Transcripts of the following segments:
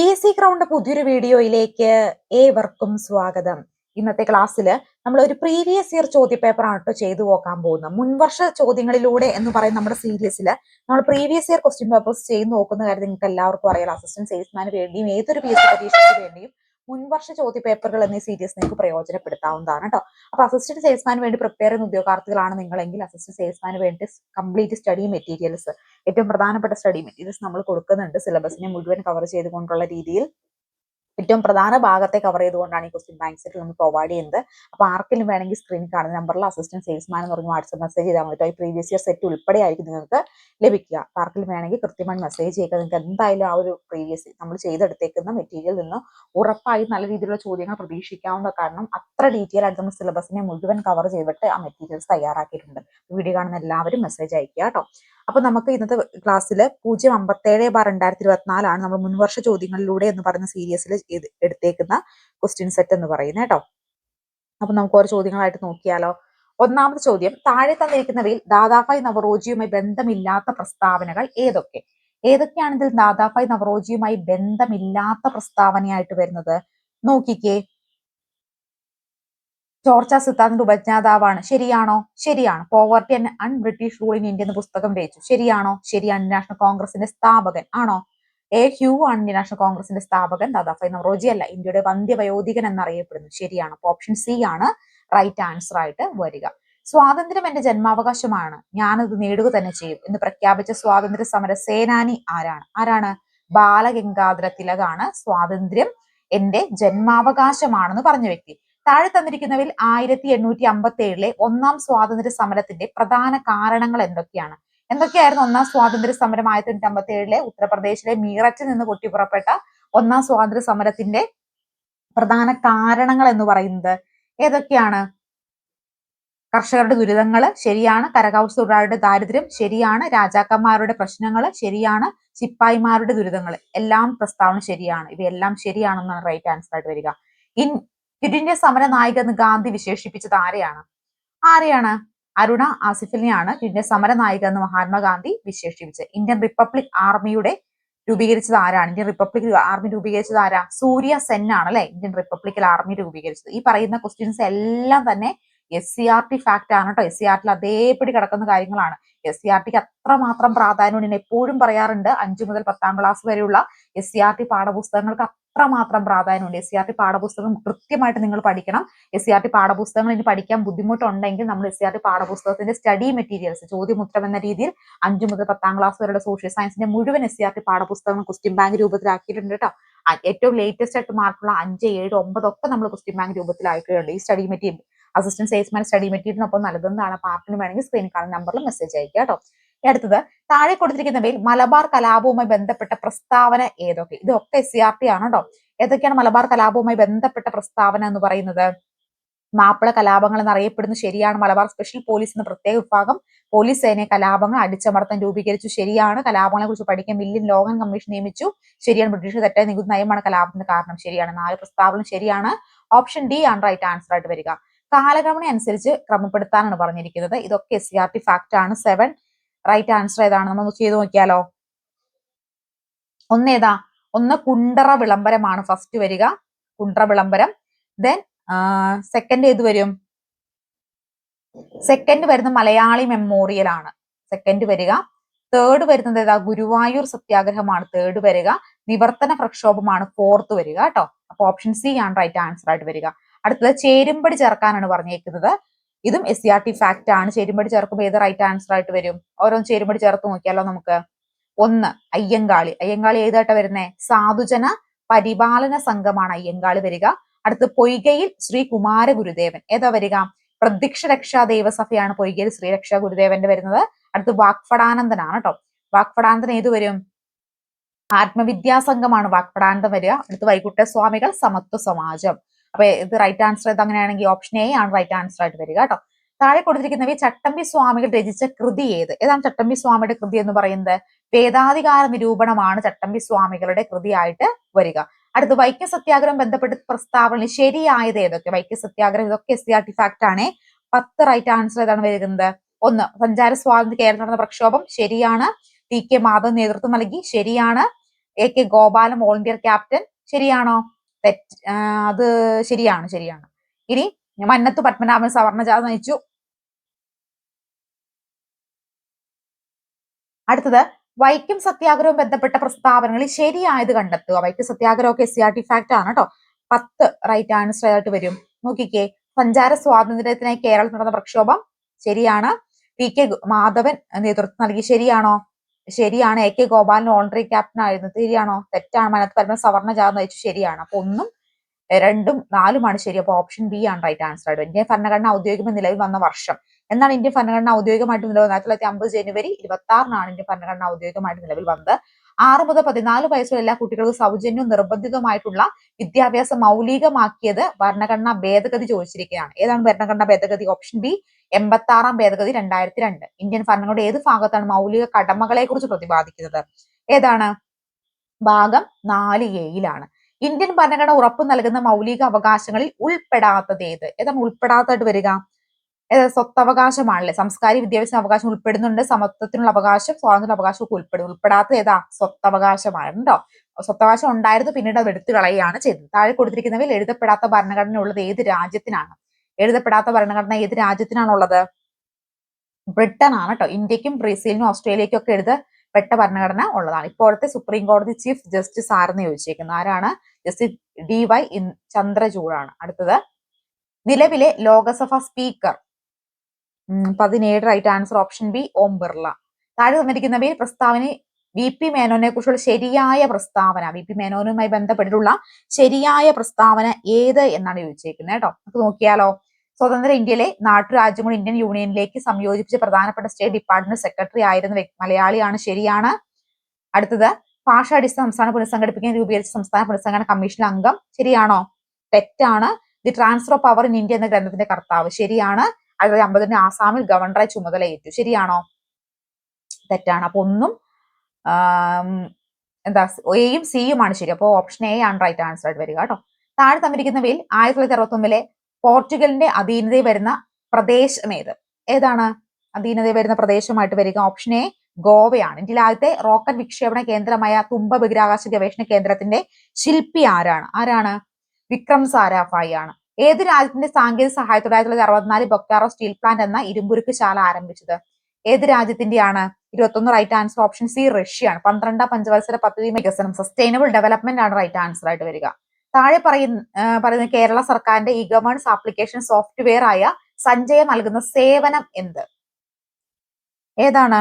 P S C crowned പുതിയൊരു വീഡിയോയിലേക്ക് ഏവർക്കും സ്വാഗതം. ഇന്നത്തെ ക്ലാസ്സിൽ നമ്മൾ ഒരു പ്രീവിയസ് ഇയർ ചോദ്യപേപ്പറാണ് കേട്ടോ ചെയ്തു നോക്കാൻ പോകുന്നത്. മുൻവർഷ ചോദ്യങ്ങളിലൂടെ എന്ന് പറയുന്ന നമ്മുടെ സീരീസിൽ നമ്മൾ പ്രീവിയസ് ഇയർ ക്വസ്റ്റ്യൻ പേപ്പേഴ്സ് ചെയ്ത് നോക്കുന്ന കാര്യം നിങ്ങൾക്ക് എല്ലാവർക്കും അറിയാം അസിസ്റ്റന്റ് സെയിൽസ്മാന് വേണ്ടിയും ഏതൊരു പി എസ് സി പരീക്ഷയ്ക്ക് വേണ്ടിയും മുൻവർഷ ചോദ്യ പേപ്പറുകൾ എന്നീ സീരീസ് നിങ്ങൾക്ക് പ്രയോജനപ്പെടുത്താവുന്നതാണ് കേട്ടോ അപ്പൊ അസിസ്റ്റന്റ് സെയിൽസ്മാൻ വേണ്ടി പ്രിപ്പയർ ചെയ്യുന്ന ഉദ്യോഗാർത്ഥികളാണ് നിങ്ങളെങ്കിൽ അസിസ്റ്റന്റ് സെയിൽസ്മാന് വേണ്ടി കംപ്ലീറ്റ് സ്റ്റഡി മെറ്റീരിയൽസ് ഏറ്റവും പ്രധാനപ്പെട്ട സ്റ്റഡി മെറ്റീരിയൽസ് നമ്മൾ കൊടുക്കുന്നുണ്ട്. സിലബസിനെ മുഴുവൻ കവർ ചെയ്തുകൊണ്ടുള്ള രീതിയിൽ ഏറ്റവും പ്രധാന ഭാഗത്തെ കവർ ചെയ്തുകൊണ്ടാണ് ഈ ക്വസ്റ്റ്യൻ ബാങ്ക് സെറ്റ് നമ്മൾ പ്രൊവൈഡ് ചെയ്യുന്നത്. അപ്പോൾ ആർക്കെങ്കിലും വേണമെങ്കിൽ സ്ക്രീനിൽ കാണുന്ന നമ്പറിൽ അസിസ്റ്റന്റ് സെയിൽസ്മാൻ എന്ന് പറഞ്ഞ് വാട്സ്ആപ്പ് മെസ്സേജ് ചെയ്താൽ മതി. ഈ പ്രീവിയസ് ഇയർ സെറ്റ് ഉൾപ്പെടെ ആയിരിക്കും നിങ്ങൾക്ക് ലഭിക്കുക. അപ്പോൾ ആർക്കെങ്കിലും വേണമെങ്കിൽ കൃത്യമായി മെസ്സേജ് ചെയ്യുക. നിങ്ങൾക്ക് എന്തായാലും ആ ഒരു പ്രീവിയസ് നമ്മൾ ചെയ്തെടുത്തേക്കുന്ന മെറ്റീരിയൽ നിന്ന് ഉറപ്പായി നല്ല രീതിയിലുള്ള ചോദ്യങ്ങൾ പ്രതീക്ഷിക്കാവുന്ന കാരണം അത്ര ഡീറ്റെയിൽ ആയിട്ട് നമ്മൾ സിലബസിനെ മുഴുവൻ കവർ ചെയ്തിട്ട് ആ മെറ്റീരിയൽസ് തയ്യാറാക്കിയിട്ടുണ്ട്. വീഡിയോ കാണുന്ന എല്ലാവരും മെസ്സേജ് അയക്കുക കേട്ടോ. അപ്പൊ നമുക്ക് ഇന്നത്തെ ക്ലാസ്സിൽ പൂജ്യം അമ്പത്തേഴ് ബാർ രണ്ടായിരത്തി ഇരുപത്തിനാലാണ് നമ്മൾ മുൻവർഷ ചോദ്യങ്ങളിലൂടെ എന്ന് പറയുന്ന സീരീസിൽ എടുത്തേക്കുന്ന ക്വസ്റ്റ്യൻ സെറ്റ് എന്ന് പറയുന്നത് കേട്ടോ. അപ്പൊ നമുക്ക് ഓരോ ചോദ്യങ്ങളായിട്ട് നോക്കിയാലോ. ഒന്നാമത്തെ ചോദ്യം താഴെ തന്നിരിക്കുന്നവയിൽ ദാദാഫായ് നവറോജിയുമായി ബന്ധമില്ലാത്ത പ്രസ്താവനകൾ ഏതൊക്കെ? ഏതൊക്കെയാണ് ഇതിൽ ദാദാഫായ് നവറോജിയുമായി ബന്ധമില്ലാത്ത പ്രസ്താവനയായിട്ട് വരുന്നത്? നോക്കിക്കേ. ചോർച്ച സിദ്ധാന്തിന്റെ ഉപജ്ഞാതാവാണ്. ശരിയാണോ? ശരിയാണ്. Poverty and un British rule in India എന്ന പുസ്തകം രചിച്ചു. ശരിയാണോ? ശരിയാണ് നാഷണൽ കോൺഗ്രസിന്റെ സ്ഥാപകൻ ആണോ? എ ഹ്യൂ ആണ് ഇന്ത്യൻ നാഷണൽ കോൺഗ്രസിന്റെ സ്ഥാപകൻ ദാദാഫൈ നവറോജി അല്ല. ഇന്ത്യയുടെ വന്ധ്യവയോധികൻ എന്നറിയപ്പെടുന്നു ശരിയാണ്. അപ്പൊ ഓപ്ഷൻ സി ആണ് റൈറ്റ് ആൻസർ ആയിട്ട് വരിക. സ്വാതന്ത്ര്യം എന്റെ ജന്മാവകാശമാണ്. ഞാനത് നേടുക തന്നെ ചെയ്യും എന്ന് പ്രഖ്യാപിച്ച സ്വാതന്ത്ര്യ സമര സേനാനി ആരാണ്? ആരാണ്? ബാലഗംഗാധര തിലകാണ് സ്വാതന്ത്ര്യം എന്റെ ജന്മാവകാശമാണെന്ന് പറഞ്ഞ വ്യക്തി. താഴെ തന്നിരിക്കുന്നവയിൽ ആയിരത്തി എണ്ണൂറ്റി അമ്പത്തി ഏഴിലെ ഒന്നാം സ്വാതന്ത്ര്യ സമരത്തിന്റെ പ്രധാന കാരണങ്ങൾ എന്തൊക്കെയാണ്? എന്തൊക്കെയായിരുന്നു ഒന്നാം സ്വാതന്ത്ര്യ സമരം ആയിരത്തി തൊണ്ണൂറ്റി അമ്പത്തി ഏഴിലെ ഉത്തർപ്രദേശിലെ മീററ്റിൽ നിന്ന് പൊട്ടിപ്പുറപ്പെട്ട ഒന്നാം സ്വാതന്ത്ര്യ സമരത്തിന്റെ പ്രധാന കാരണങ്ങൾ എന്ന് പറയുന്നത് ഏതൊക്കെയാണ്? കർഷകരുടെ ദുരിതങ്ങൾ ശരിയാണ് കരകൗശ തൊഴിലാളിയുടെ ദാരിദ്ര്യം ശരിയാണ് രാജാക്കന്മാരുടെ പ്രശ്നങ്ങൾ ശരിയാണ് സിപ്പായിമാരുടെ ദുരിതങ്ങൾ എല്ലാം പ്രസ്താവന ശരിയാണ്. ഇവയെല്ലാം ശരിയാണെന്നാണ് റൈറ്റ് ആൻസർ ആയിട്ട് വരിക. ഇൻ ക്വിറ്റ് ഇന്ത്യ സമര നായിക എന്ന് ഗാന്ധി വിശേഷിപ്പിച്ചത് ആരെയാണ്? ആരെയാണ്? അരുണ ആസിഫിനെയാണ് ഇന്ത്യ സമര നായിക എന്ന് മഹാത്മാഗാന്ധി വിശേഷിപ്പിച്ചത്. ഇന്ത്യൻ റിപ്പബ്ലിക് ആർമിയുടെ രൂപീകരിച്ചത് ആരാണ്? ഇന്ത്യൻ റിപ്പബ്ലിക് ആർമി രൂപീകരിച്ചത് ആരാ? സൂര്യ സെൻ ആണ് അല്ലെ? ഇന്ത്യൻ റിപ്പബ്ലിക്കൽ ആർമി രൂപീകരിച്ചത്. ഈ പറയുന്ന ക്വസ്റ്റ്യൻസ് എല്ലാം തന്നെ S C R T fact ആണ് കേട്ടോ എസ് സി ആർ ടിയിൽ അതേപടി കിടക്കുന്ന കാര്യങ്ങളാണ്. എസ് സി ആർ ടിക്ക് അത്രമാത്രം പ്രാധാന്യം ഞാൻ എപ്പോഴും പറയാറുണ്ട് അഞ്ചു മുതൽ പത്താം ക്ലാസ് വരെയുള്ള എസ് സി ആർ ടി പാഠപുസ്തകങ്ങൾക്ക് അത്രമാത്രം പ്രാധാന്യമുണ്ട് എസ് സി ആർ ടി പാഠപുസ്തകം കൃത്യമായിട്ട് നിങ്ങൾ പഠിക്കണം. എസ് സി ആർ ടി പാഠപുസ്തകങ്ങൾ ഇനി പഠിക്കാൻ ബുദ്ധിമുട്ടുണ്ടെങ്കിൽ നമ്മൾ എസ് സി ആർ ടി പാഠപുസ്തകത്തിന്റെ സ്റ്റഡി മെറ്റീരിയൽസ് ചോദ്യമുത്രം എന്ന രീതിയിൽ അഞ്ചു മുതൽ പത്താം ക്ലാസ് വരെയുള്ള സോഷ്യൽ സയൻസിന്റെ മുഴുവൻ എസ് സി ആർ ടി പാഠപുസ്തകങ്ങൾ ക്വസ്റ്റ്യൻ ബാങ്ക് രൂപത്തിലാക്കിയിട്ടുണ്ട് കേട്ടോ ഏറ്റവും ലേറ്റസ്റ്റ് ആയിട്ട് മാർക്കുള്ള അഞ്ച് ഏഴ് ഒമ്പത് ഒക്കെ നമ്മൾ ക്വസ്റ്റ്യൻ ബാങ്ക് രൂപത്തിലാക്കിയിട്ടുണ്ട് ഈ study material assistant salesman study മെറ്റീരിയലിനൊപ്പം നൽകുന്നതാണ് പാർട്ടിന് വേണമെങ്കിൽ സ്ക്രീൻ കാണുന്ന നമ്പറിൽ മെസ്സേജ് അയക്കുക കേട്ടോ അടുത്തത് താഴെ കൊടുത്തിരിക്കുന്നവയിൽ മലബാർ കലാപവുമായി ബന്ധപ്പെട്ട പ്രസ്താവന ഏതൊക്കെ? ഇതൊക്കെ എസ് സി ആർ ടി ആണ് കേട്ടോ ഏതൊക്കെയാണ് മലബാർ കലാപവുമായി ബന്ധപ്പെട്ട പ്രസ്താവന എന്ന് പറയുന്നത്? മാപ്പിള കലാപങ്ങൾ എന്നറിയപ്പെടുന്നു ശരിയാണ്. മലബാർ സ്പെഷ്യൽ പോലീസ് എന്ന പ്രത്യേക വിഭാഗം പോലീസ് സേനയെ കലാപങ്ങൾ അടിച്ചമർത്താൻ രൂപീകരിച്ചു. ശരിയാണ്. കലാപങ്ങളെ കുറിച്ച് പഠിക്കാൻ മില്യൻ ലോകൻ കമ്മീഷൻ നിയമിച്ചു. ശരിയാണ്. ബ്രിട്ടീഷ് തെറ്റായ നികുതി നയമാണ് കലാപത്തിന്റെ കാരണം. ശരിയാണ്. നാല് പ്രസ്താവന ശരിയാണ്. ഓപ്ഷൻ ഡി ആണ് റൈറ്റ് ആൻസർ ആയിട്ട് വരിക. കാലഗമന അനുസരിച്ച് ക്രമപ്പെടുത്താനാണ് പറഞ്ഞിരിക്കുന്നത്. ഇതൊക്കെ S C R T fact ആണ്. സെവൻ റൈറ്റ് ആൻസർ ഏതാണ്? നമുക്ക് ചെയ്തു നോക്കിയാലോ. ഒന്നേതാ ഒന്ന് കുണ്ടറ വിളംബരമാണ്. ഫസ്റ്റ് വരിക കുണ്ടറ വിളംബരം. ദെൻ സെക്കൻഡ് ഏത് വരും? സെക്കൻഡ് വരുന്ന മലയാളി മെമ്മോറിയൽ ആണ്. സെക്കൻഡ് വരിക. തേർഡ് വരുന്നത് ഏതാ? ഗുരുവായൂർ സത്യാഗ്രഹമാണ്. തേർഡ് വരിക. നിവർത്തന പ്രക്ഷോഭമാണ്. ഫോർത്ത് വരിക കേട്ടോ. അപ്പൊ ഓപ്ഷൻ സി ആണ് റൈറ്റ് ആൻസർ ആയിട്ട് വരിക. അടുത്തത് ചേരുമ്പടി ചേർക്കാനാണ് പറഞ്ഞേക്കുന്നത്. ഇതും S C R T fact ആണ്. ചേരുമ്പടി ചേർക്കുമ്പോൾ ഏത് റൈറ്റ് ആൻസർ ആയിട്ട് വരും? ഓരോന്ന് ചേരുമ്പടി ചേർത്ത് നോക്കിയാലോ നമുക്ക്. ഒന്ന് അയ്യങ്കാളി. അയ്യങ്കാളി ഏതായിട്ടാ വരുന്നേ? സാധുജന പരിപാലന സംഘമാണ് അയ്യങ്കാളി വരിക. അടുത്ത് പൊയ്കയിൽ ശ്രീ കുമാര ഗുരുദേവൻ. ഏതാ വരിക? പ്രത്യക്ഷ രക്ഷാ ദേവസഭയാണ് പൊയ്കയിൽ ശ്രീ രക്ഷാ ഗുരുദേവന്റെ വരുന്നത്. അടുത്ത് വാക്ഫടാനന്ദനാണ് കേട്ടോ. വാക്ഫടാനന്ദൻ ഏത് വരും? ആത്മവിദ്യാസംഘമാണ് വാക്ഫടാനന്ദം വരിക. അടുത്ത് വൈകുണ്ഠ സ്വാമികൾ സമത്വ സമാജം. അപ്പൊ ഇത് റൈറ്റ് ആൻസർ ഇത് അങ്ങനെയാണെങ്കിൽ ഓപ്ഷൻ എ ആണ് റൈറ്റ് ആൻസർ ആയിട്ട് വരിക കേട്ടോ. താഴെ കൊടുത്തിരിക്കുന്നവ ചട്ടമ്പി സ്വാമികൾ രചിച്ച കൃതി ഏത്? ഏതാണ് ചട്ടമ്പി സ്വാമിയുടെ കൃതി എന്ന് പറയുന്നത്? വേദാധികാര നിരൂപണമാണ് ചട്ടമ്പി സ്വാമികളുടെ കൃതിയായിട്ട് വരിക. അടുത്ത് വൈക്കം സത്യാഗ്രഹം ബന്ധപ്പെട്ട് പ്രസ്താവന ശരിയായത് ഏതൊക്കെ? വൈക്കം സത്യാഗ്രഹം ഇതൊക്കെ എസ് ആർ ടി ഫാക്ട് ആണ്. പത്ത് റൈറ്റ് ആൻസർ ഏതാണ് വരുന്നത്? ഒന്ന് സഞ്ചാര സ്വാതന്ത്ര്യ കേരളം നടന്ന പ്രക്ഷോഭം ശരിയാണ്. ടി കെ മാധവ് നേതൃത്വം നൽകി ശരിയാണ്. A K Gopalan volunteer captain ശരിയാണോ? തെറ്റ് അത് ശരിയാണ് ശരിയാണ്. ഇനി മന്നത്ത് പത്മനാഭൻ സവർണജാഥ നയിച്ചു. അടുത്തത് വൈക്കം സത്യാഗ്രഹവും ബന്ധപ്പെട്ട പ്രസ്താവനകളിൽ ശരിയായത് കണ്ടെത്തുക. വൈക്കം സത്യാഗ്രഹം ഒക്കെ S C R T fact ആണ് കേട്ടോ പത്ത് റൈറ്റ് ആൻസർ ആയിട്ട് വരും. നോക്കിക്കേ സഞ്ചാര സ്വാതന്ത്ര്യത്തിനായി കേരളത്തിൽ നടന്ന പ്രക്ഷോഭം ശരിയാണ്. പി. കെ. മാധവൻ നേതൃത്വം നൽകി ശരിയാണോ? ശരിയാണ്. എ കെ ഗോപാലിന് ഓണറി ക്യാപ്റ്റൻ ആയിരുന്നു ശരിയാണോ? തെറ്റാണ്. മനത്ത് പരമ സവർണ ജാഥ വെച്ചു ശരിയാണ്. അപ്പൊ ഒന്നും രണ്ടും നാലുമാണ് ശരി. അപ്പൊ ഓപ്ഷൻ ബി ആണ് റൈറ്റ് ആൻസർ ആയിട്ട് ഇന്ത്യൻ ഭരണഘടന ഔദ്യോഗിക നിലവിൽ വന്ന വർഷം. എന്നാണ് ഇന്ത്യൻ ഭരണഘടന ഔദ്യോഗികമായിട്ട് നിലവിൽ ആയിരത്തി തൊള്ളായിരത്തി അമ്പത് ജനുവരി ഇരുപത്തി ആറിനാണ് ഇന്ത്യൻ ഭരണഘടന ഔദ്യോഗികമായിട്ട് നിലവിൽ വന്നത്. ആറ് മുതൽ പതിനാല് വയസ്സുള്ള എല്ലാ കുട്ടികൾക്കും സൗജന്യവും നിർബന്ധിതമായിട്ടുള്ള വിദ്യാഭ്യാസം മൗലികമാക്കിയത് ഭരണഘടനാ ഭേദഗതി ചോദിച്ചിരിക്കുകയാണ്. ഏതാണ് ഭരണഘടനാ ഭേദഗതി? ഓപ്ഷൻ ബി എൺപത്തി ആറാം ഭേദഗതി രണ്ടായിരത്തി രണ്ട് ഇന്ത്യൻ ഭരണഘടനയുടെ ഏത് ഭാഗത്താണ് മൗലിക കടമകളെ കുറിച്ച് പ്രതിപാദിക്കുന്നത്? ഏതാണ്? ഭാഗം നാല് എയിലാണ് ഇന്ത്യൻ ഭരണഘടന ഉറപ്പു നൽകുന്ന മൗലിക അവകാശങ്ങളിൽ ഉൾപ്പെടാത്തത് ഏത്? ഏതാണ് ഉൾപ്പെടാത്തതായിട്ട് വരിക? സ്വത്തവകാശമാണല്ലേ? സംസ്കാരി വിദ്യാഭ്യാസ അവകാശം ഉൾപ്പെടുന്നുണ്ട്. സമത്വത്തിനുള്ള അവകാശം സ്വാതന്ത്ര്യ അവകാശം ഒക്കെ ഉൾപ്പെടും ഉൾപ്പെടാത്തത് ഏതാ? സ്വത്തവകാശമാണ് കേട്ടോ സ്വത്തവകാശം ഉണ്ടായിരുന്നു പിന്നീട് അത് എടുത്തു കളയുകയാണ് ചെയ്തത്. താഴെ കൊടുത്തിരിക്കുന്നവയിൽ എഴുതപ്പെടാത്ത ഭരണഘടന ഉള്ളത് ഏത് രാജ്യത്തിനാണ്? എഴുതപ്പെടാത്ത ഭരണഘടന ഏത് രാജ്യത്തിനാണുള്ളത്? ബ്രിട്ടൻ ആണ് കേട്ടോ ഇന്ത്യക്കും ബ്രസീലിനും ഓസ്ട്രേലിയക്കും ഒക്കെ എഴുതപ്പെട്ട ഭരണഘടന ഉള്ളതാണ്. ഇപ്പോഴത്തെ സുപ്രീം കോടതി ചീഫ് ജസ്റ്റിസ് ആരെന്ന് ചോദിച്ചേക്കുന്നത് ആരാണ്? ജസ്റ്റിസ് ഡി വൈ ചന്ദ്രചൂഡാണ്. അടുത്തത്. നിലവിലെ ലോകസഭ സ്പീക്കർ. പതിനേഴ് right answer option B Om Birla. താഴെ തന്നിരിക്കുന്നവയിൽ പ്രസ്താവന വി പി മേനോനെ കുറിച്ചുള്ള ശരിയായ പ്രസ്താവന വി പി മേനോനുമായി ബന്ധപ്പെട്ടിട്ടുള്ള ശരിയായ പ്രസ്താവന ഏത് എന്നാണ് ചോദിച്ചേക്കുന്നത് കേട്ടോ. നമുക്ക് നോക്കിയാലോ? സ്വതന്ത്ര ഇന്ത്യയിലെ നാട്ടുരാജ്യങ്ങൾ ഇന്ത്യൻ യൂണിയനിലേക്ക് സംയോജിപ്പിച്ച പ്രധാനപ്പെട്ട സ്റ്റേറ്റ് ഡിപ്പാർട്ട്മെന്റ് സെക്രട്ടറി ആയിരുന്ന മലയാളിയാണ്. ശരിയാണ്. അടുത്തത് ഭാഷാടിസ്ഥാന സംസ്ഥാന പുനഃസംഘടിപ്പിക്കാൻ രൂപീകരിച്ച സംസ്ഥാന പുനഃസംഘടന കമ്മീഷൻ അംഗം ശരിയാണോ? തെറ്റാണ്. The transfer of power in India എന്ന ഗ്രന്ഥത്തിന്റെ കർത്താവ് ശരിയാണ്. അതായത് അമ്പതിന് ആസാമിൽ ഗവർണറെ ചുമതലയേറ്റു. ശരിയാണോ? തെറ്റാണ്. അപ്പൊ ഒന്നും എന്താ എയും സിയുമാണ് ശരി. അപ്പോൾ ഓപ്ഷൻ എ ആണ് റൈറ്റ് ആൻസർ ആയിട്ട് വരിക കേട്ടോ. താഴെ തന്നിരിക്കുന്നവയിൽ ആയിരത്തി തൊള്ളായിരത്തി അറുപത്തി ഒന്നിലെ പോർച്ചുഗലിന്റെ അധീനതയിൽ വരുന്ന പ്രദേശം ഏത്? ഏതാണ്? അധീനതയിൽ വരുന്ന പ്രദേശമായിട്ട് വരിക. ഓപ്ഷൻ എ ഗോവയാണ്. ഇന്ത്യയിലെ ആദ്യത്തെ റോക്കറ്റ് വിക്ഷേപണ കേന്ദ്രമായ തുമ്പ ബഹിരാകാശ ഗവേഷണ കേന്ദ്രത്തിന്റെ ശില്പി ആരാണ്? ആരാണ്? വിക്രം സാരാഭായി ആണ്. ഏത് രാജ്യത്തിന്റെ സാങ്കേതിക സഹായത്തോടെ ആയിരത്തി തൊള്ളായിരത്തി അറുപത്തിനാല് ബൊക്കാറോ സ്റ്റീൽ പ്ലാന്റ് എന്ന ഇരുമ്പുരുക്ക് ശാല ആരംഭിച്ചത്? ഏത് രാജ്യത്തിന്റെയാണ്? ഇരുപത്തൊന്ന് right answer option C Russia ആണ്. പന്ത്രണ്ടാം പഞ്ചവത്സര പദ്ധതി വികസനം സസ്റ്റൈനബിൾ ഡെവലപ്മെന്റ് ആണ് റൈറ്റ് ആൻസർ ആയിട്ട് വരിക. താഴെ പറയുന്ന പറയുന്ന കേരള സർക്കാരിന്റെ ഇ ഗവേൺസ് ആപ്ലിക്കേഷൻ സോഫ്റ്റ്വെയർ ആയ സഞ്ജയ നൽകുന്ന സേവനം എന്ത്? ഏതാണ്?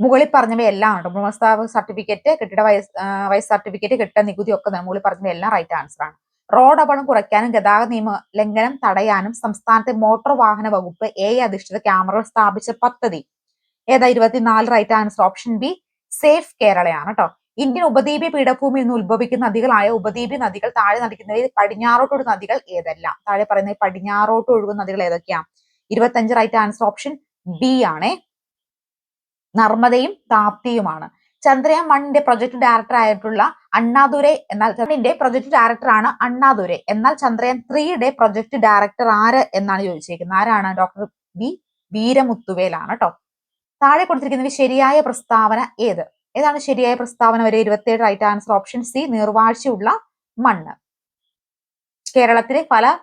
മുകളിൽ പറഞ്ഞവയെല്ലാം ഉണ്ട്? ഗുണസ്ഥാപക സർട്ടിഫിക്കറ്റ് കെട്ടിട വയസ് വയസ് സർട്ടിഫിക്കറ്റ് കെട്ടിട നികുതി ഒക്കെ മുകളിൽ പറഞ്ഞവയെല്ലാം റൈറ്റ് ആൻസർ ആണ്. റോഡ് അപകടം കുറയ്ക്കാനും ഗതാഗത നിയമ ലംഘനം തടയാനും സംസ്ഥാനത്തെ മോട്ടോർ വാഹന വകുപ്പ് എ അധിഷ്ഠിത ക്യാമറകൾ സ്ഥാപിച്ച പദ്ധതി. ഏതാ? ഇരുപത്തിനാല് right answer option B safe കേരളയാണ് കേട്ടോ ഇന്ത്യൻ ഉപദ്വീപീയ പീഠഭൂമിയിൽ നിന്ന് ഉത്ഭവിക്കുന്ന നദികളായ ഉപദ്വീപീയ നദികൾ താഴെ നടിക്കുന്നവയിൽ പടിഞ്ഞാറോട്ടൊഴുകുന്ന നദികൾ ഏതെല്ലാം? താഴെ പറയുന്ന പടിഞ്ഞാറോട്ട് ഒഴുകുന്ന നദികൾ ഏതൊക്കെയാണ് ഇരുപത്തഞ്ച് റൈറ്റ് ആൻസർ ഓപ്ഷൻ ബി ആണേ. നർമ്മദയും താപ്തിയുമാണ്. ചന്ദ്രയാൻ വണ്ണിന്റെ പ്രൊജക്ട് ഡയറക്ടർ ആയിട്ടുള്ള അണ്ണാദുരെ എന്നാൽ ചന്ദ്രന്റെ പ്രൊജക്ട് ഡയറക്ടർ ആണ് അണ്ണാദുരെ. എന്നാൽ ചന്ദ്രയാൻ ത്രീയുടെ പ്രൊജക്ട് ഡയറക്ടർ ആര് എന്നാണ് ചോദിച്ചിരിക്കുന്നത്. ആരാണ്? ഡോക്ടർ ബി വീരമുത്തുവേലാണ് കേട്ടോ താഴെ കൊടുത്തിരിക്കുന്നത് ശരിയായ പ്രസ്താവന ഏത്? ഏതാണ് ശരിയായ പ്രസ്താവന? വരെ ഇരുപത്തിയേഴ് റൈറ്റ് ആൻസർ ഓപ്ഷൻ സി നീർവാഴ്ചയുള്ള മണ്ണ്. കേരളത്തിലെ പല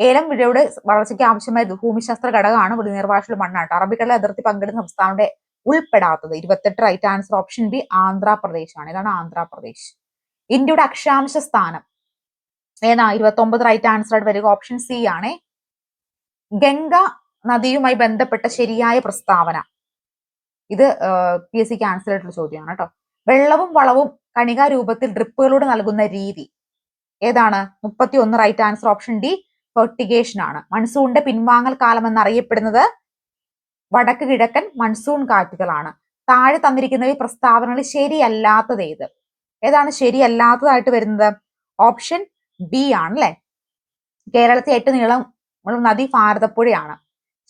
ഏലം വിഴയുടെ വളർച്ചയ്ക്ക് ആവശ്യമായ ഭൂമിശാസ്ത്ര ഘടകമാണ് നീർവാഴ്ചയുള്ള മണ്ണാണ്. അറബിക്കടലെ അതിർത്തി പങ്കിടുന്ന സംസ്ഥാനത്തെ ഉൾപ്പെടാത്തത്. ഇരുപത്തെട്ട് right answer option B Andhra Pradesh ആണ് ഇതാണ് ആന്ധ്രാപ്രദേശ്. ഇന്ത്യയുടെ അക്ഷാംശ സ്ഥാനം. ഏതാ? ഇരുപത്തി ഒമ്പത് റൈറ്റ് ആൻസർ ആയിട്ട് വരിക. ഓപ്ഷൻ സി ആണ്. ഗംഗ നദിയുമായി ബന്ധപ്പെട്ട ശരിയായ പ്രസ്താവന. ഇത് പി എസ് സി ക്യാൻസൽ ആയിട്ടുള്ള ചോദ്യമാണ് കേട്ടോ. വെള്ളവും വളവും കണികാ രൂപത്തിൽ ഡ്രിപ്പുകളോട് നൽകുന്ന രീതി ഏതാണ്? മുപ്പത്തി ഒന്ന് right answer option D fertigation ആണ്. മൺസൂണിന്റെ പിൻവാങ്ങൽ കാലം എന്നറിയപ്പെടുന്നത് വടക്ക് കിഴക്കൻ മൺസൂൺ കാറ്റുകളാണ്. താഴെ തന്നിരിക്കുന്ന ഈ പ്രസ്താവനകൾ ശരിയല്ലാത്തത് ഏത്? ഏതാണ് ശരിയല്ലാത്തതായിട്ട് വരുന്നത്? ഓപ്ഷൻ ബി ആണ് അല്ലെ കേരളത്തിൽ ഏറ്റവും നീളം നദി ഭാരതപ്പുഴയാണ്.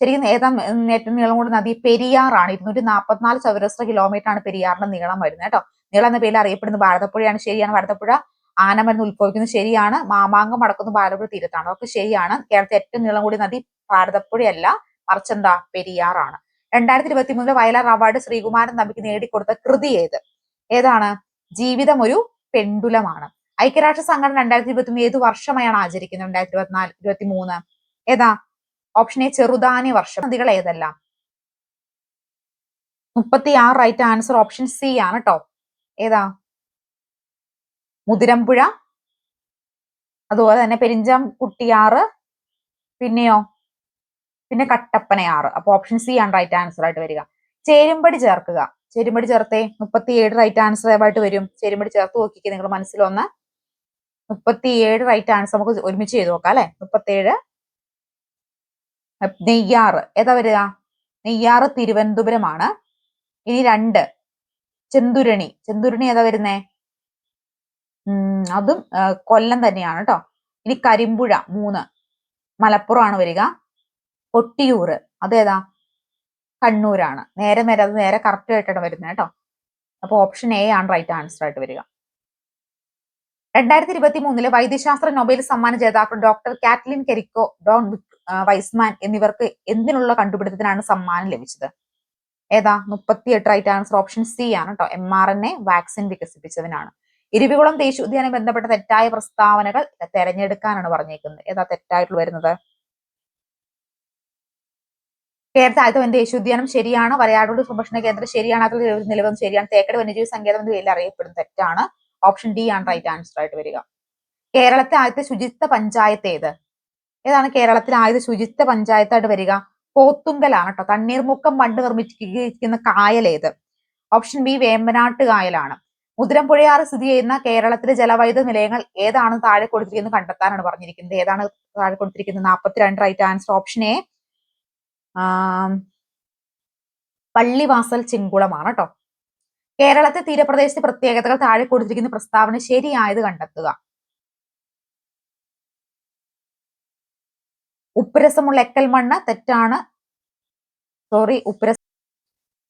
ശരിക്കും ഏതാ നേട്ടം നീളം കൂടി നദി പെരിയാറാണ്. ഇരുന്നൂറ്റി നാൽപ്പത്തിനാല് ചതുരശ്ര കിലോമീറ്റർ ആണ് പെരിയാറിന്റെ നീളം വരുന്നത് കേട്ടോ. നീളം എന്ന പേരിൽ അറിയപ്പെടുന്നത് ഭാരതപ്പുഴയാണ്. ശരിയാണ് ഭാരതപ്പുഴ. ആനമരുന്ന് ഉത്ഭവിക്കുന്നത് ശരിയാണ്. മാമാങ്കം അടക്കുന്ന ഭാരതപ്പുഴ തീരത്താണ്. അതൊക്കെ ശരിയാണ്. കേരളത്തിലെ ഏറ്റവും നീളം കൂടി നദി ഭാരതപ്പുഴയല്ല. മറിച്ച് എന്താ? പെരിയാറാണ്. രണ്ടായിരത്തി ഇരുപത്തി മൂന്നിലെ വയലാർ അവാർഡ് ശ്രീകുമാരൻ തമ്പിക്ക് നേടിക്കൊടുത്ത കൃതി ഏത്? ഏതാണ്? ജീവിതം ഒരു പെണ്ടുലമാണ്. ഐക്യരാഷ്ട്ര സംഘടന രണ്ടായിരത്തി ഇരുപത്തി മൂന്ന് ഏത് വർഷമായാണ് ആചരിക്കുന്നത്? രണ്ടായിരത്തി ഇരുപത്തിനാല് ഇരുപത്തി മൂന്ന് ഏതാ? ഓപ്ഷൻ എ ചെറുതാനി വർഷം. നദികൾ ഏതെല്ലാം? മുപ്പത്തി ആറ് റൈറ്റ് ആൻസർ ഓപ്ഷൻ സി ആണ് കേട്ടോ ഏതാ? മുതിരമ്പുഴ. അതുപോലെ തന്നെ പെരിഞ്ചാം കുട്ടിയാറ് പിന്നെയോ? പിന്നെ കട്ടപ്പനയാറ്. അപ്പൊ ഓപ്ഷൻ സി ആണ് റൈറ്റ് ആൻസർ ആയിട്ട് വരിക. ചേരുമ്പടി ചേർക്കുക. ചേരുമ്പടി ചേർത്തേ മുപ്പത്തിയേഴ് റൈറ്റ് ആൻസർ ആയിട്ട് വരും. ചേരുമ്പടി ചേർത്ത് നോക്കിക്കേ നിങ്ങൾ മനസ്സിലൊന്ന്. മുപ്പത്തിയേഴ് റൈറ്റ് ആൻസർ നമുക്ക് ഒരുമിച്ച് ചെയ്ത് നോക്കാം അല്ലെ? മുപ്പത്തിയേഴ് നെയ്യാറ്. ഏതാ വരിക? നെയ്യാറ് തിരുവനന്തപുരമാണ്. ഇനി രണ്ട്. ചെന്തുരണി. ചെന്തുരണി ഏതാ വരുന്നേ? അതും കൊല്ലം തന്നെയാണ് കേട്ടോ ഇനി കരിമ്പുഴ മൂന്ന്. മലപ്പുറമാണ് വരിക. കൊട്ടിയൂർ അതേതാ കണ്ണൂരാണ്. നേരെ നേരെ അത് നേരെ കറക്റ്റ് ആയിട്ടാണ് വരുന്നത് കേട്ടോ അപ്പൊ ഓപ്ഷൻ എ ആണ് റൈറ്റ് ആൻസർ ആയിട്ട് വരിക. രണ്ടായിരത്തി ഇരുപത്തി മൂന്നിലെ വൈദ്യശാസ്ത്ര നൊബേൽ സമ്മാന ജേതാക്കൾ doctor Katalin Kariko Don Weissman എന്നിവർക്ക് എന്തിനുള്ള കണ്ടുപിടുത്തത്തിനാണ് സമ്മാനം ലഭിച്ചത്? ഏതാ? മുപ്പത്തിയെട്ട് റൈറ്റ് ആൻസർ ഓപ്ഷൻ സി ആണ് കേട്ടോ M R N A vaccine വികസിപ്പിച്ചതിനാണ് Eravikulam ദേശീയോദ്യാനം ബന്ധപ്പെട്ട തെറ്റായ പ്രസ്താവനകൾ തെരഞ്ഞെടുക്കാനാണ് പറഞ്ഞേക്കുന്നത്. ഏതാ? തെറ്റായിട്ട് വരുന്നത്. കേരളത്തിൽ ആദ്യത്തെ ദേശീയ ദേശീയോദ്യാനം ശരിയാണ്? വരയാടോട് സംരക്ഷണ കേന്ദ്രം ശരിയാണ്? അതിൽ നിലവും ശരിയാണ്. തേക്കടി വന്യജീവി സങ്കേതം എന്ന പേരിൽ അറിയപ്പെടുന്ന തെറ്റാണ്. ഓപ്ഷൻ ഡി ആണ് റൈറ്റ് ആൻസർ ആയിട്ട് വരിക. കേരളത്തെ ആദ്യത്തെ ശുചിത്വ പഞ്ചായത്ത് ഏത്? ഏതാണ് കേരളത്തിൽ ആയത് ശുചിത്വ പഞ്ചായത്തായിട്ട് വരിക? പോത്തുങ്കലാണ് കേട്ടോ തണ്ണീർമുക്കം പണ്ട് നിർമ്മിച്ചിരിക്കുന്ന കായൽ ഏത്? ഓപ്ഷൻ ബി വേമ്പനാട്ട് കായലാണ്. മുതിരമ്പുഴയാറ് സ്ഥിതി ചെയ്യുന്ന കേരളത്തിലെ ജലവൈദ്യുത നിലയങ്ങൾ ഏതാണ് താഴെ കൊടുത്തിരിക്കുന്നത് കണ്ടെത്താനാണ് പറഞ്ഞിരിക്കുന്നത്. ഏതാണ് താഴെ കൊടുത്തിരിക്കുന്നത്? നാൽപ്പത്തിരണ്ട് right answer option A Pallivasal ചിങ്കുളമാണ് കേട്ടോ കേരളത്തെ തീരപ്രദേശത്തെ പ്രത്യേകതകൾ താഴെ കൊടുത്തിരിക്കുന്ന പ്രസ്താവന ശരിയായത് കണ്ടെത്തുക. ഉപ്പുരസമുള്ള എക്കൽ മണ്ണ് തെറ്റാണ്. സോറി ഉപ്പുരസം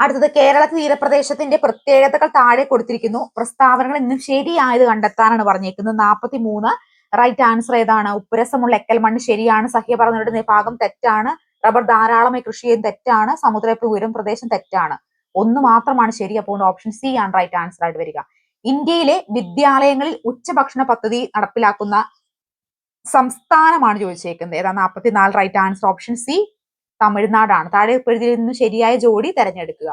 അടുത്തത് കേരള തീരപ്രദേശത്തിന്റെ പ്രത്യേകതകൾ താഴെ കൊടുത്തിരിക്കുന്നു. പ്രസ്താവനകൾ ഇന്നും ശരിയായത് കണ്ടെത്താനാണ് പറഞ്ഞേക്കുന്നത്. നാൽപ്പത്തി മൂന്ന് റൈറ്റ് ആൻസർ ഏതാണ്? ഉപ്പുരസമുള്ള എക്കൽ മണ്ണ് ശരിയാണ്. സഹ്യ പറഞ്ഞിടുന്ന ഭാഗം തെറ്റാണ്. റബ്ബർ ധാരാളമായി കൃഷി ചെയ്യുന്നത് തെറ്റാണ്. സമുദ്രപ്പ് ഉയരം പ്രദേശം തെറ്റാണ്. ഒന്ന് മാത്രമാണ് ശരി. അപ്പോൾ ഓപ്ഷൻ സി ആണ് റൈറ്റ് ആൻസർ ആയിട്ട് വരിക. ഇന്ത്യയിലെ വിദ്യാലയങ്ങളിൽ ഉച്ചഭക്ഷണ പദ്ധതി നടപ്പിലാക്കുന്ന സംസ്ഥാനമാണ് ചോദിച്ചേക്കുന്നത്. ഏതാ നാൽപ്പത്തിനാല് റൈറ്റ് ആൻസർ ഓപ്ഷൻ സി തമിഴ്നാടാണ്. താഴെ എഴുതിയിൽ നിന്ന് ശരിയായ ജോഡി തെരഞ്ഞെടുക്കുക.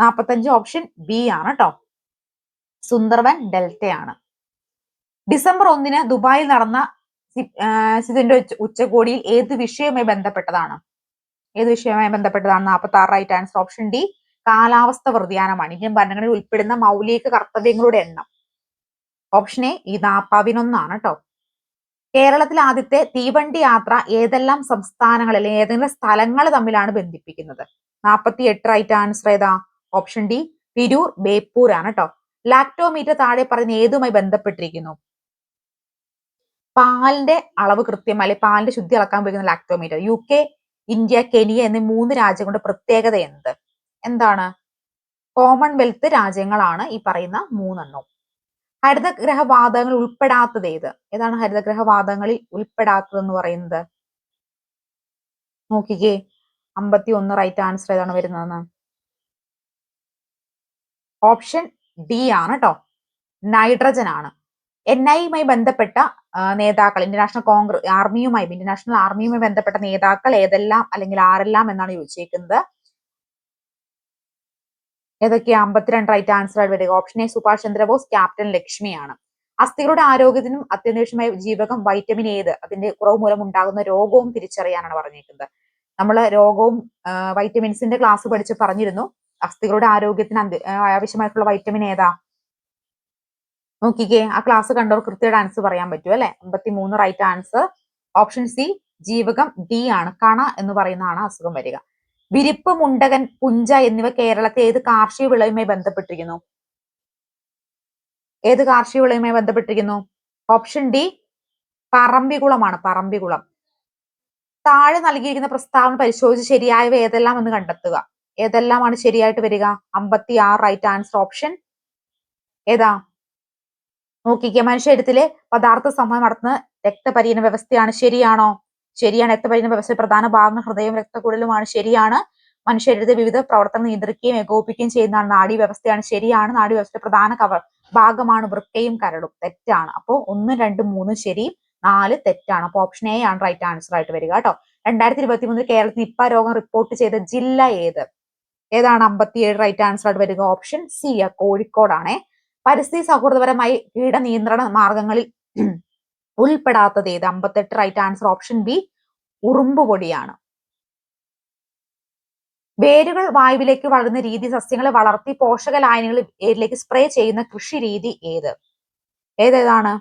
നാൽപ്പത്തഞ്ച് ഓപ്ഷൻ ബി ആണ് കേട്ടോ സുന്ദർവൻ ഡെൽറ്റയാണ്. ഡിസംബർ ഒന്നിന് ദുബായിൽ നടന്ന സിതിന്റെ ഉച്ചകോടിയിൽ ഏത് വിഷയവുമായി ബന്ധപ്പെട്ടതാണ്? ഏത് വിഷയവുമായി ബന്ധപ്പെട്ടതാണ് നാൽപ്പത്തി ആറ് റൈറ്റ് ആൻസർ ഓപ്ഷൻ ഡി കാലാവസ്ഥ വ്യതിയാനമാണ്. ഇന്ത്യൻ ഭരണഘടനയിൽ ഉൾപ്പെടുന്ന മൗലിക കർത്തവ്യങ്ങളുടെ എണ്ണം. ഓപ്ഷൻ എ ഈ പതിനൊന്നാണ് കേട്ടോ കേരളത്തിൽ ആദ്യത്തെ തീവണ്ടി യാത്ര ഏതെല്ലാം സംസ്ഥാനങ്ങൾ അല്ലെങ്കിൽ ഏതെങ്കിലും സ്ഥലങ്ങൾ തമ്മിലാണ് ബന്ധിപ്പിക്കുന്നത്? നാൽപ്പത്തി എട്ട് റൈറ്റ് ആൻസർ ഏതാ? ഓപ്ഷൻ ഡി തിരൂർ ബേപ്പൂർ ആണ് കേട്ടോ ലാക്ടോമീറ്റർ താഴെ പറയുന്ന ഏതുമായി ബന്ധപ്പെട്ടിരിക്കുന്നു? പാലിന്റെ അളവ് കൃത്യം അല്ലെങ്കിൽ പാലിന്റെ ശുദ്ധി അളക്കാൻ ഉപയോഗിക്കുന്ന lactometer U K India Kenya എന്നീ മൂന്ന് രാജ്യങ്ങളുടെ പ്രത്യേകത എന്ത്? എന്താണ്? കോമൺവെൽത്ത് രാജ്യങ്ങളാണ് ഈ പറയുന്ന മൂന്നെണ്ണവും ഹരിതഗ്രഹ വാതകങ്ങൾ ഉൾപ്പെടാത്തത് ഏത്? ഏതാണ് ഹരിതഗ്രഹവാദങ്ങളിൽ ഉൾപ്പെടാത്തത് എന്ന് പറയുന്നത്? നോക്കിക്കേ. അമ്പത്തി ഒന്ന് റൈറ്റ് ആൻസർ ഏതാണ് വരുന്നതെന്ന്? ഓപ്ഷൻ ഡി ആണ് കേട്ടോ നൈട്രജൻ ആണ്. എൻ ഐയുമായി ബന്ധപ്പെട്ട നേതാക്കൾ ഇന്റർനാഷണൽ കോൺഗ്രസ് ആർമിയുമായി ഇന്റർനാഷണൽ ആർമിയുമായി ബന്ധപ്പെട്ട നേതാക്കൾ ഏതെല്ലാം അല്ലെങ്കിൽ ആരെല്ലാം എന്നാണ് ചോദിച്ചേക്കുന്നത്? ഏതൊക്കെയാ അമ്പത്തിരണ്ട് റൈറ്റ് ആൻസർ ആയി വരിക. Option A Subhash Chandra Bose captain ലക്ഷ്മിയാണ്. അസ്ഥികളുടെ ആരോഗ്യത്തിനും അത്യന്താപേക്ഷിതമായ ജീവകം വൈറ്റമിൻ ഏത്? അതിന്റെ കുറവ് മൂലം ഉണ്ടാകുന്ന രോഗവും തിരിച്ചറിയാനാണ് പറഞ്ഞേക്കുന്നത് നമ്മൾ രോഗവും വൈറ്റമിൻസിന്റെ ക്ലാസ് പഠിച്ച് പറഞ്ഞിരുന്നു. അസ്ഥികളുടെ ആരോഗ്യത്തിന് ആവശ്യമായിട്ടുള്ള വൈറ്റമിൻ ഏതാ? നോക്കിക്കേ ആ ക്ലാസ് കണ്ടവർ കൃത്യമായിട്ട് ആൻസർ പറയാൻ പറ്റും അല്ലെ? അമ്പത്തി മൂന്ന് റൈറ്റ് ആൻസർ ഓപ്ഷൻ സി ജീവകം ഡി ആണ്. കണ എന്ന് പറയുന്നതാണ് അസുഖം വരിക. വിരിപ്പ് മുണ്ടകൻ പുഞ്ച എന്നിവ കേരളത്തെ ഏത് കാർഷിക വിളയുമായി ബന്ധപ്പെട്ടിരിക്കുന്നു? ഏത് കാർഷിക വിളയുമായി ബന്ധപ്പെട്ടിരിക്കുന്നു? ഓപ്ഷൻ ഡി പറമ്പികുളമാണ് പറമ്പികുളം താഴെ നൽകിയിരിക്കുന്ന പ്രസ്താവന പരിശോധിച്ച് ശരിയായവ ഏതെല്ലാം എന്ന് കണ്ടെത്തുക. ഏതെല്ലാമാണ് ശരിയായിട്ട് വരിക? അമ്പത്തി ആറ് റൈറ്റ് ആൻസർ ഓപ്ഷൻ ഏതാ നോക്കിക്കുക മനുഷ്യരത്തിലെ പദാർത്ഥ സംഭവം നടത്തുന്ന രക്തപരീന വ്യവസ്ഥയാണ് ശരിയാണോ? ശരിയാണ്. രക്തപരീന വ്യവസ്ഥ പ്രധാന ഭാഗം ഹൃദയം രക്തക്കുഴലുമാണ്. ശരിയാണ്. മനുഷ്യരുടെ വിവിധ പ്രവർത്തനം നിയന്ത്രിക്കുകയും ഏകോപിക്കുകയും ചെയ്യുന്നതാണ്. നാഡീ വ്യവസ്ഥയാണ് ശരിയാണ്. നാഡീ വ്യവസ്ഥ പ്രധാന കവർ ഭാഗമാണ് വൃക്കയും കരളും. തെറ്റാണ്. അപ്പോൾ ഒന്ന് രണ്ട് മൂന്ന് ശരി നാല് തെറ്റാണ്. അപ്പോൾ ഓപ്ഷൻ എ ആണ് റൈറ്റ് ആൻസർ ആയിട്ട് വരിക കേട്ടോ. രണ്ടായിരത്തി ഇരുപത്തി മൂന്നിൽ കേരളത്തിൽ നിപ്പ രോഗം റിപ്പോർട്ട് ചെയ്ത ജില്ല ഏത്? ഏതാണ് അമ്പത്തിയേഴ് റൈറ്റ് ആൻസർ ആയിട്ട് വരിക? ഓപ്ഷൻ സി കോഴിക്കോടാണേ. പരിസ്ഥിതി സൗഹൃദപരമായി കീട നിയന്ത്രണ മാർഗങ്ങളിൽ ഉൾപ്പെടാത്തത് ഏത്? അമ്പത്തെട്ട് റൈറ്റ് ആൻസർ ഓപ്ഷൻ ബി ഉറുമ്പ് പൊടിയാണ്. വേരുകൾ വായുവിലേക്ക് വളരുന്ന രീതി സസ്യങ്ങളെ വളർത്തി പോഷക ലായനികൾ ഏരിലേക്ക് സ്പ്രേ ചെയ്യുന്ന കൃഷി രീതി ഏത്? ഏതേതാണ്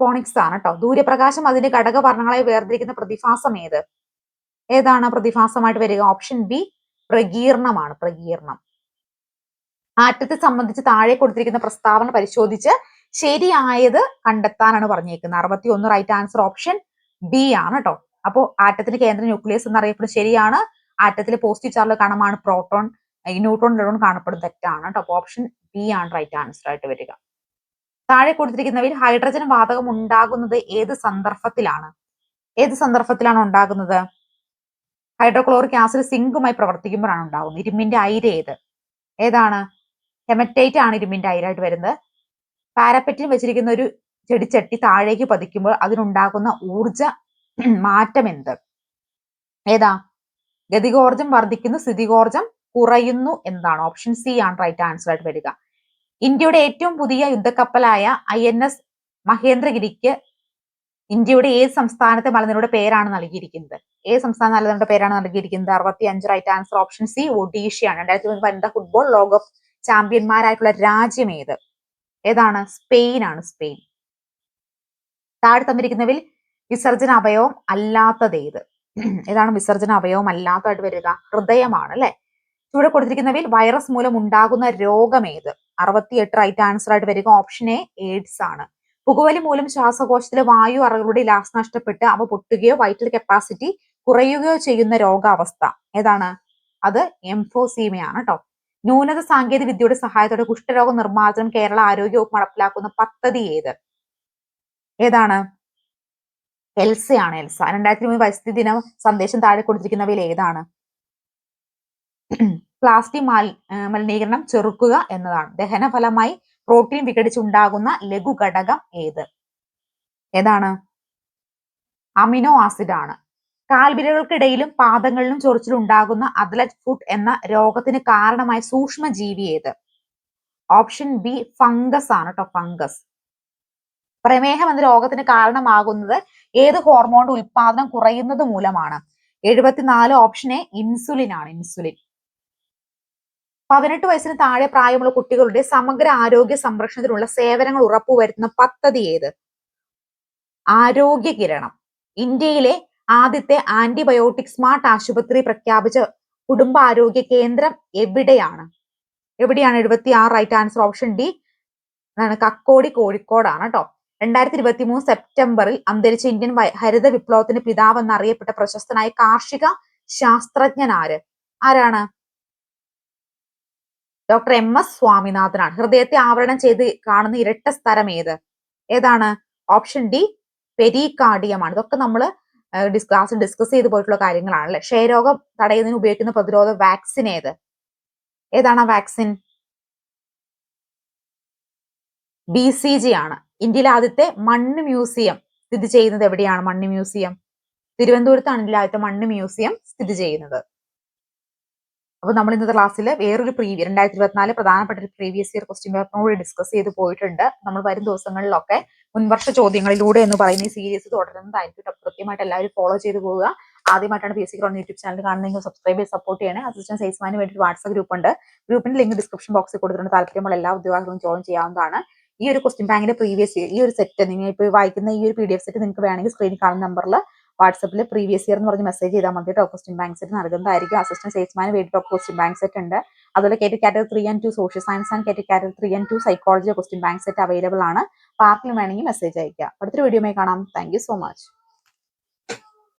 പോണിക്സ് ആണ് കേട്ടോ ദൂരപ്രകാശം അതിന്റെ ഘടകവർണങ്ങളെ വേർതിരിക്കുന്ന പ്രതിഭാസം ഏത്? ഏതാണ് പ്രതിഭാസമായിട്ട് വരിക? Option B പ്രകീർണമാണ്. പ്രകീർണം. ആറ്റത്തെ സംബന്ധിച്ച് താഴെ കൊടുത്തിരിക്കുന്ന പ്രസ്താവന പരിശോധിച്ച് ശരിയായത് കണ്ടെത്താനാണ് പറഞ്ഞേക്കുന്നത്. അറുപത്തി ഒന്ന് റൈറ്റ് ആൻസർ ഓപ്ഷൻ ബി ആണ് കേട്ടോ അപ്പോൾ ആറ്റത്തിന് കേന്ദ്ര ന്യൂക്ലിയസ് എന്ന് അറിയപ്പെടുന്നത് ശരിയാണ്. ആറ്റത്തിലെ പോസിറ്റീവ് ചാർജ് കണമാണ് പ്രോട്ടോൺ ന്യൂട്രോൺ ന്യൂട്രോൺ കാണപ്പെടുന്നത് തെറ്റാണ് കേട്ടോ ഓപ്ഷൻ ബി ആണ് റൈറ്റ് ആൻസർ ആയിട്ട് വരിക. താഴെ കൊടുത്തിരിക്കുന്നവയിൽ ഹൈഡ്രജൻ വാതകം ഉണ്ടാകുന്നത് ഏത് സന്ദർഭത്തിലാണ്? ഏത് സന്ദർഭത്തിലാണ് ഉണ്ടാകുന്നത്? ഹൈഡ്രോക്ലോറിക് ആസിഡ് സിങ്കുമായി പ്രവർത്തിക്കുമ്പോഴാണ് ഉണ്ടാകുന്നത്. ഇരുമ്പിന്റെ അയിര് ഏത്? ഏതാണ്? ഹെമറ്റൈറ്റ് ആണ് ഇരുമ്പിന്റെ അയിരായിട്ട് വരുന്നത്. പാരപ്പറ്റിൽ വെച്ചിരിക്കുന്ന ഒരു ചെടിച്ചട്ടി താഴേക്ക് പതിക്കുമ്പോൾ അതിനുണ്ടാകുന്ന ഊർജ മാറ്റം എന്ത്? ഏതാ? ഗതികോർജം വർദ്ധിക്കുന്നു സ്ഥിതികോർജം കുറയുന്നു എന്താണ് ഓപ്ഷൻ സി ആണ് റൈറ്റ് ആൻസർ ആയിട്ട് വരിക. ഇന്ത്യയുടെ ഏറ്റവും പുതിയ യുദ്ധക്കപ്പലായ ഐ എൻ എസ് മഹേന്ദ്രഗിരിക്ക് ഇന്ത്യയുടെ ഏത് സംസ്ഥാനത്തെ മലനിരയുടെ പേരാണ് നൽകിയിരിക്കുന്നത്? ഏത് സംസ്ഥാന മലനിരയുടെ പേരാണ് നൽകിയിരിക്കുന്നത്? അറുപത്തി അഞ്ച് റൈറ്റ് ആൻസർ ഓപ്ഷൻ സി ഒഡീഷയാണ്. രണ്ടായിരത്തി മൂന്ന് വനിതാ ഫുട്ബോൾ ലോകകപ്പ് ചാമ്പ്യന്മാരായിട്ടുള്ള രാജ്യം ഏത്? ഏതാണ്? സ്പെയിൻ ആണ് സ്പെയിൻ താഴെ തന്നിരിക്കുന്നതിൽ വിസർജന അവയവം അല്ലാത്തത് ഏത്? ഏതാണ് വിസർജന അവയവം അല്ലാത്തതായിട്ട് വരിക? ഹൃദയമാണ് അല്ലെ? ചൂടെ കൊടുത്തിരിക്കുന്നവയിൽ വൈറസ് മൂലം ഉണ്ടാകുന്ന രോഗം ഏത്? അറുപത്തിയെട്ട് റൈറ്റ് ആൻസർ ആയിട്ട് വരിക. ഓപ്ഷൻ എ എയ്ഡ്സ് ആണ്. പുകവലി മൂലം ശ്വാസകോശത്തിലെ വായു അറകളുടെ ലാസ് നഷ്ടപ്പെട്ട് അവ പൊട്ടുകയോ വൈറ്റൽ കപ്പാസിറ്റി കുറയുകയോ ചെയ്യുന്ന രോഗാവസ്ഥ. ഏതാണ്? അത് എംഫോസീമയാണ് കേട്ടോ ന്യൂനത സാങ്കേതിക വിദ്യയുടെ സഹായത്തോടെ കുഷ്ഠരോഗ നിർമ്മാർജനം കേരള ആരോഗ്യ വകുപ്പ് നടപ്പിലാക്കുന്ന പദ്ധതി ഏത്? ഏതാണ്? എൽസയാണ് എൽസ. രണ്ടായിരത്തി മൂന്ന് പരിസ്ഥിതി ദിന സന്ദേശം താഴെ കൊടുത്തിരിക്കുന്നവയിൽ ഏതാണ്? പ്ലാസ്റ്റിക് മലിനീകരണം ചെറുക്കുക എന്നതാണ്. ദഹന ഫലമായി പ്രോട്ടീൻ വിഘടിച്ചുണ്ടാകുന്ന ലഘു ഘടകം ഏത്? ഏതാണ്? അമിനോ ആസിഡ് ആണ് കാൽവിരകൾക്കിടയിലും പാദങ്ങളിലും ചൊറിച്ചിലും ഉണ്ടാകുന്ന അത്ലറ്റ് ഫുഡ് എന്ന രോഗത്തിന് കാരണമായ സൂക്ഷ്മ ജീവി ഏത്? ഓപ്ഷൻ ബി ഫംഗസ് ആണ് കേട്ടോ ഫംഗസ്. പ്രമേഹം എന്ന രോഗത്തിന് കാരണമാകുന്നത് ഏത് ഹോർമോണിന്റെ ഉൽപാദനം കുറയുന്നത് മൂലമാണ്? എഴുപത്തിനാല് ഓപ്ഷൻ എ ഇൻസുലിൻ ആണ് ഇൻസുലിൻ. പതിനെട്ട് വയസ്സിന് താഴെ പ്രായമുള്ള കുട്ടികളുടെ സമഗ്ര ആരോഗ്യ സംരക്ഷണത്തിനുള്ള സേവനങ്ങൾ ഉറപ്പുവരുത്തുന്ന പദ്ധതി ഏത്? ആരോഗ്യ കിരണം. ഇന്ത്യയിലെ ആദ്യത്തെ ആന്റിബയോട്ടിക് സ്മാർട്ട് ആശുപത്രി പ്രഖ്യാപിച്ച കുടുംബാരോഗ്യ കേന്ദ്രം എവിടെയാണ്? എവിടെയാണ് എഴുപത്തി ആറ് റൈറ്റ് ആൻസർ ഓപ്ഷൻ ഡി എന്നാണ് കക്കോടി കോഴിക്കോടാണ് കേട്ടോ രണ്ടായിരത്തി ഇരുപത്തി മൂന്ന് സെപ്റ്റംബറിൽ അന്തരിച്ച ഇന്ത്യൻ ഹരിത വിപ്ലവത്തിന്റെ പിതാവ് എന്നറിയപ്പെട്ട പ്രശസ്തനായ കാർഷിക ശാസ്ത്രജ്ഞൻ ആര്? ആരാണ്? ഡോക്ടർ എം എസ് സ്വാമിനാഥനാണ്. ഹൃദയത്തെ ആവരണം ചെയ്ത് കാണുന്ന ഇരട്ട സ്ഥലം ഏത്? ഏതാണ്? ഓപ്ഷൻ ഡി പെരികാർഡിയമാണ് ഇതൊക്കെ നമ്മൾ ക്ലാസ്സിൽ ഡിസ്കസ് ചെയ്ത് പോയിട്ടുള്ള കാര്യങ്ങളാണ് അല്ലെ ക്ഷയരോഗം തടയുന്നതിന് ഉപയോഗിക്കുന്ന പ്രതിരോധ വാക്സിൻ ഏത്? ഏതാണ് ആ വാക്സിൻ ബി സി ജി ആണ്. ഇന്ത്യയിലെ ആദ്യത്തെ മണ്ണ് മ്യൂസിയം സ്ഥിതി ചെയ്യുന്നത് എവിടെയാണ്? മണ്ണ് മ്യൂസിയം തിരുവനന്തപുരത്താണ് ഇന്ത്യയിലെ ആദ്യത്തെ മണ്ണ് മ്യൂസിയം സ്ഥിതി ചെയ്യുന്നത്. അപ്പോൾ നമ്മൾ ഇന്നത്തെ ക്ലാസ്സിൽ വേറൊരു പ്രീവിയർ രണ്ടായിരത്തി ഇരുപത്തിനാല് പ്രധാനപ്പെട്ട ഒരു പ്രീവിയസ് ഇയർ ക്വസ്റ്റ്യൻ പേപ്പറിനോട് ഡിസ്കസ് ചെയ്ത് പോയിട്ടുണ്ട്. നമ്മൾ വരും ദിവസങ്ങളിലൊക്കെ മുൻവർഷ ചോദ്യങ്ങളിലൂടെ എന്ന് പറയുന്ന ഈ സീരീസ് തുടരുന്നതായിരിക്കും കൃത്യമായിട്ട് എല്ലാവരും ഫോളോ ചെയ്ത് പോവുക. ആദ്യമായിട്ടാണ് P C crown YouTube channel കാണുന്നതെങ്കിൽ സബ്സ്ക്രൈബ് ചെയ്ത് സപ്പോർട്ട് ചെയ്യണേ. അസിസ്റ്റന്റ് സൈസ്മാന് വേണ്ടി ഒരു വാട്സ്ആപ്പ് ഗ്രൂപ്പ് ഉണ്ട്. ഗ്രൂപ്പിന്റെ ലിങ്ക് ഡിസ്ക്രിപ്ഷൻ ബോക്സിൽ കൊടുത്തിട്ടുണ്ട്. താല്പര്യമുള്ള എല്ലാ ഉദ്യോഗാർത്ഥികളും ജോയിൻ ചെയ്യാവുന്നതാണ്. ഈ ഒരു ക്വസ്റ്റ്യൻ ബാങ്കിന്റെ പ്രീവിയസ് ഇയർ ഈ ഒരു സെറ്റ് നിങ്ങൾ ഇപ്പോൾ വായിക്കുന്ന ഈ ഒരു പി ഡി എഫ് സെറ്റ് നിങ്ങൾക്ക് വേണമെങ്കിൽ സ്ക്രീനിൽ കാണുന്ന നമ്പറിൽ വാട്സപ്പിൽ പ്രീവിയസ് ഇയർ എന്ന് പറഞ്ഞ് മെസ്സേജ് ചെയ്താൽ മതി കേട്ടോ ക്വസ്റ്റ്യൻ ബാങ്ക് സെറ്റ് നൽകുന്നതായിരിക്കും. അസിസ്റ്റന്റ് സെയിൽസ്മാന് വേണ്ടിയിട്ട് ക്വസ്റ്റ്യൻ ബാങ്ക് സെറ്റ് ഉണ്ട്. അതുപോലെ K T category three and two social science and K T category three and two psychology question bank set available ആണ്. പാർക്കിൽ വേണമെങ്കിൽ മെസ്സേജ് അയക്കുക അടുത്തൊരു വീഡിയോ കാണാം. Thank so much